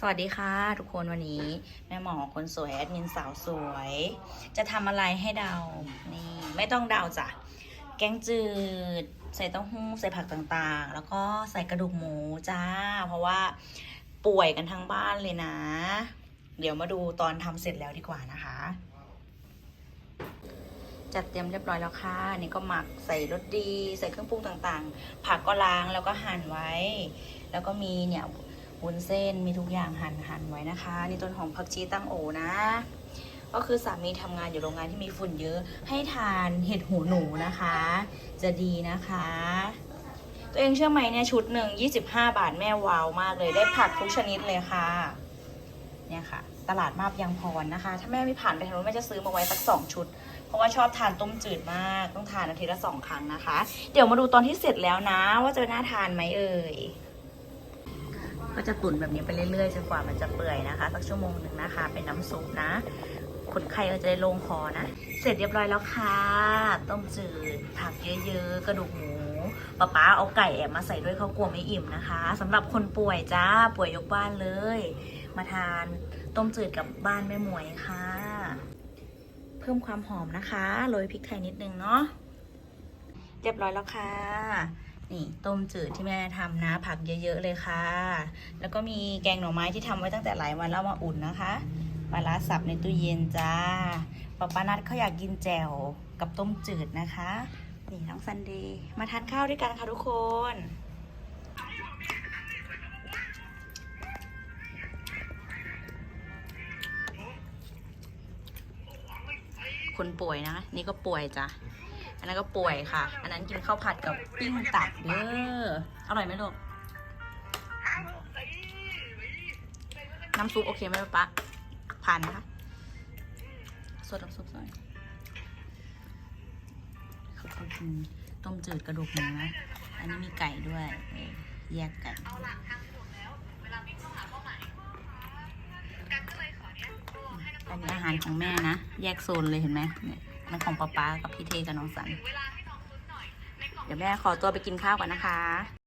สวัสดีค่ะทุกคนวันนี้ แม่หมอคนสวยแอดมินสาวสวย จะทำอะไรให้เดา นี่ไม่ต้องเดาจ้ะ แกงจืด ใส่เต้าหู้ใส่ผักต่างๆ แล้วก็ใส่กระดูกหมูจ้า เพราะว่าป่วยกันทั้งบ้านเลยนะ เดี๋ยวมาดูตอนทำเสร็จแล้วดีกว่านะคะ จัดเตรียมเรียบร้อยแล้วค่ะ นี่ก็หมักใส่รสดี ใส่เครื่องปรุงต่างๆ ผักก็ล้างแล้วก็หั่นไว้ แล้วก็มีเนี่ย วุ้นเส้นมีทุกอย่างหั่นหั่นไว้นะคะ นี่ต้นหอมผักชีตั้งโอนะ ก็คือสามีทำงานอยู่โรงงานที่มีฝุ่นเยอะ ให้ทานเห็ดหูหนูนะคะ จะดีนะคะ ตัวเองเชื่อไหมเนี่ยชุดหนึ่ง25 บาทแม่ว้าวมากเลยได้ผักทุกชนิดเลยค่ะ เนี่ยค่ะ ตลาดมาบยังพรนะคะ ถ้าแม่ไม่ผ่านไปทางนู้นแม่จะซื้อมาไว้สักสองชุดเพราะว่าชอบทานต้มจืดมากต้องทานอาทิตย์ละสองครั้งนะคะ เดี๋ยวมาดูตอนที่เสร็จแล้วนะ ว่าจะน่าทานไหมเอ่ย ก็จะตุ๋นแบบนี้ไปเรื่อยๆจนกว่ามันจะเปื่อยนะคะสักชั่วโมงหนึ่งนะคะ เป็นน้ำซุปนะคนไข้ก็จะได้โล่งคอนะ เสร็จเรียบร้อยแล้วค่ะ ต้มจืดผักเยอะๆ กระดูกหมูป๊าป๊าเอาไก่แอบมาใส่ด้วยเขากลัวไม่อิ่มนะคะสำหรับคนป่วยจ้าป่วยยกบ้านเลย มาทานต้มจืดกับบ้านแม่หมวยค่ะ เพิ่มความหอมนะคะโรยพริกไทยนิดนึงเนาะเรียบร้อยแล้วค่ะ นี่ต้มจืดที่แม่ทำนะ ผักเยอะๆเลยค่ะ แล้วก็มีแกงหน่อไม้ที่ทำไว้ตั้งแต่หลายวันแล้วมาอุ่นนะคะปลาร้าสับในตู้เย็นจ้าป้าป้านัดเขาอยากกินแจ่วกับต้มจืดนะคะ นี่น้องซันเดย์มาทานข้าวด้วยกันค่ะทุกคนคนป่วยนะ นี่ก็ป่วยจ้ะ อันนั้นก็ป่วยค่ะ อันนั้นกินข้าวผัดกับปิ้งตับเด้ออร่อยไหมลูกน้ำซุปโอเคไหมป๊าผ่านนะคะสดน้ำซุปหน่อยเขาเขากินต้มจืดกระดูกหมูนะอันนี้มีไก่ด้วยแยกไก่อันนี้อาหารของแม่นะ แยกโซนเลยเห็นไหมเนี่ย นั่นของป๊าป๊ากับพี่เทกับน้องสัน เดี๋ยวแม่ขอตัวไปกินข้าวก่อนนะคะ